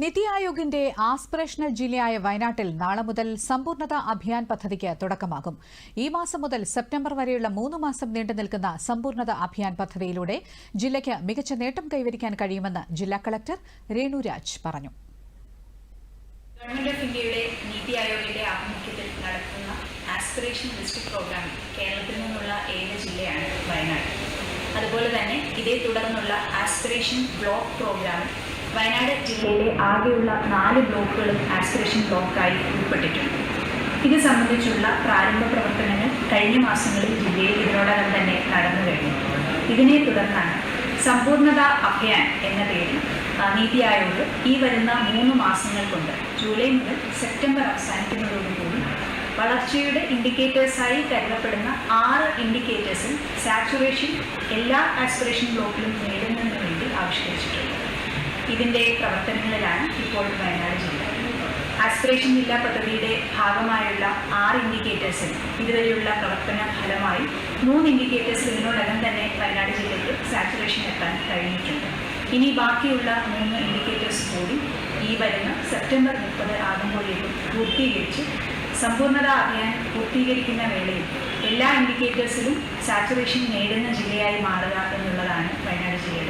NITI ആയോഗിന്റെ aspirational ജില്ലയായ വയനാട്ടിൽ നാളെ മുതൽ സമ്പൂർണത അഭിയാൻ പദ്ധതിക്ക് തുടക്കമാകും. ഈ മാസം മുതൽ സെപ്റ്റംബർ വരെയുള്ള മൂന്ന് മാസം നീണ്ടു നിൽക്കുന്ന സമ്പൂർണത അഭിയാൻ പദ്ധതിയിലൂടെ ജില്ലയ്ക്ക് മികച്ച നേട്ടം കൈവരിക്കാൻ കഴിയുമെന്ന് ജില്ലാ കളക്ടർ രേണുരാജ് പറഞ്ഞു. ഗവൺമെന്റ് ഓഫ് ഇന്ത്യയുടെ നീതി ആയോഗിന്റെ ആഭിമുഖ്യത്തിൽ നടത്തുന്ന ആസ്പിറേഷൻ ഡിസ്ട്രിക്ട് പ്രോഗ്രാമിൽ കേരളത്തിൽ അതുപോലെ തന്നെ ഇതേ തുടർന്നുള്ള ആസ്പിറേഷൻ ബ്ലോക്ക് പ്രോഗ്രാം വയനാട് ജില്ലയിലെ ആകെയുള്ള നാല് ബ്ലോക്കുകളും ആസ്പിറേഷൻ ബ്ലോക്കായി ഉൾപ്പെട്ടിട്ടുണ്ട്. ഇത് സംബന്ധിച്ചുള്ള പ്രാരംഭ പ്രവർത്തനങ്ങൾ കഴിഞ്ഞ മാസങ്ങളിൽ ജില്ലയിൽ ഇതിനോടകം തന്നെ നടന്നു കഴിഞ്ഞു. ഇതിനെ തുടർന്നാണ് സമ്പൂർണത അഭിയാൻ എന്ന പേരിൽ നീതി ആയോഗ് ഈ വരുന്ന മൂന്ന് മാസങ്ങൾ കൊണ്ട് ജൂലൈ മുതൽ സെപ്റ്റംബർ അവസാനിക്കുന്നതോടുകൂടി വളർച്ചയുടെ ഇൻഡിക്കേറ്റേഴ്സായി കരുതപ്പെടുന്ന ആറ് ഇൻഡിക്കേറ്റേഴ്സിൽ സാച്ചുറേഷൻ എല്ലാ ആസ്പിറേഷൻ ബ്ലോക്കിലും നേടുന്നതിന് വേണ്ടി ആവിഷ്കരിച്ചിട്ടുണ്ട്. ഇതിന്റെ പ്രവർത്തനങ്ങളിലാണ് ഇപ്പോൾ വയനാട് ജില്ല. ആസ്പിറേഷൻ ജില്ലാ പദ്ധതിയുടെ ഭാഗമായുള്ള ആറ് ഇൻഡിക്കേറ്റേഴ്സിൽ ഇതുവരെയുള്ള പ്രവർത്തന ഫലമായി മൂന്ന് ഇൻഡിക്കേറ്റേഴ്സിൽ ഇതിനോടകം തന്നെ വയനാട് ജില്ലയ്ക്ക് സാച്ചുറേഷൻ എത്താൻ കഴിഞ്ഞിട്ടുണ്ട്. ഇനി ബാക്കിയുള്ള മൂന്ന് ഇൻഡിക്കേറ്റേഴ്സ് കൂടി ഈ വരുന്ന സെപ്റ്റംബർ മുപ്പത് ആകുമ്പോഴേക്കും പൂർത്തീകരിച്ച് സമ്പൂർണത അഭിയാൻ പൂർത്തീകരിക്കുന്ന വേളയിൽ എല്ലാ ഇൻഡിക്കേറ്റേഴ്സിലും സാച്ചുറേഷൻ നേടുന്ന ജില്ലയായി മാറുക എന്നുള്ളതാണ് വയനാട് ജില്ല